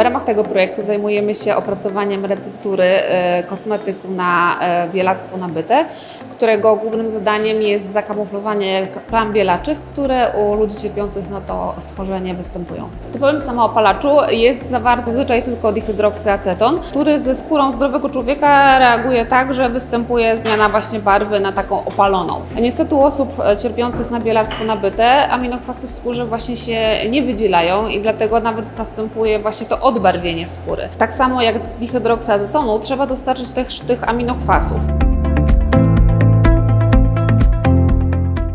ramach tego projektu zajmujemy się opracowaniem receptury e, kosmetyku na e, bielactwo nabyte, którego głównym zadaniem jest zakamuflowanie plam bielaczych, które u ludzi cierpiących na to schorzenie występują. W typowym samoopalaczu jest zawarty zazwyczaj tylko dihydroksyaceton, który ze skórą zdrowego człowieka reaguje tak, że występuje zmiana właśnie barwy na taką opaloną. Niestety u osób e, cierpiących na bielactwo nabyte aminokwasy w skórze właśnie się nie wydzielają i dlatego nawet następuje właśnie to odbarwienie skóry. Tak samo jak dihydroksyazetonu trzeba dostarczyć też tych aminokwasów.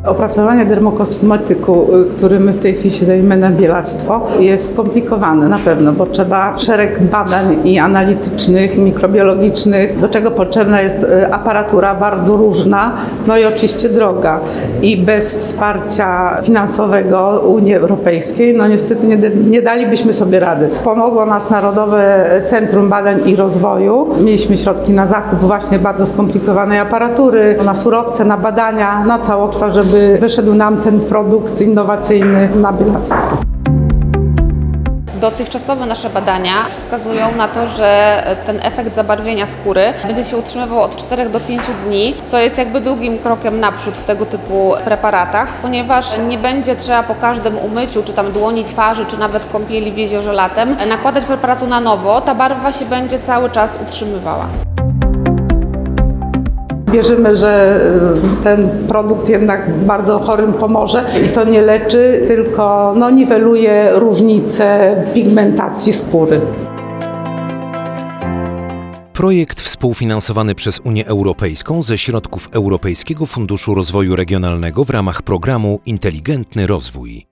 Opracowanie dermokosmetyku, y, którym w tej chwili się zajmujemy na bielactwo, jest skomplikowane na pewno, bo trzeba szereg badań i analitycznych, mikrobiologicznych, do czego potrzebna jest y, aparatura bardzo różna, no i oczywiście droga. I bez wsparcia finansowego Unii Europejskiej, no niestety nie, nie dalibyśmy sobie rady. Wspomogło nas Narodowe Centrum Badań i Rozwoju. Mieliśmy środki na zakup właśnie bardzo skomplikowanej aparatury, na surowce, na badania, na całokształt, żeby wyszedł nam ten produkt innowacyjny na bielactwo. Dotychczasowe nasze badania wskazują na to, że ten efekt zabarwienia skóry będzie się utrzymywał od 4 do 5 dni, co jest jakby długim krokiem naprzód w tego typu preparatach, ponieważ nie będzie trzeba po każdym umyciu, czy tam dłoni, twarzy, czy nawet kąpieli w jeziorze latem nakładać preparatu na nowo. Ta barwa się będzie cały czas utrzymywała. Wierzymy, że y, ten produkt jednak bardzo chorym pomoże i to nie leczy, tylko no, niweluje różnice pigmentacji skóry. Projekt współfinansowany przez Unię Europejską ze środków Europejskiego Funduszu Rozwoju Regionalnego w ramach programu Inteligentny Rozwój.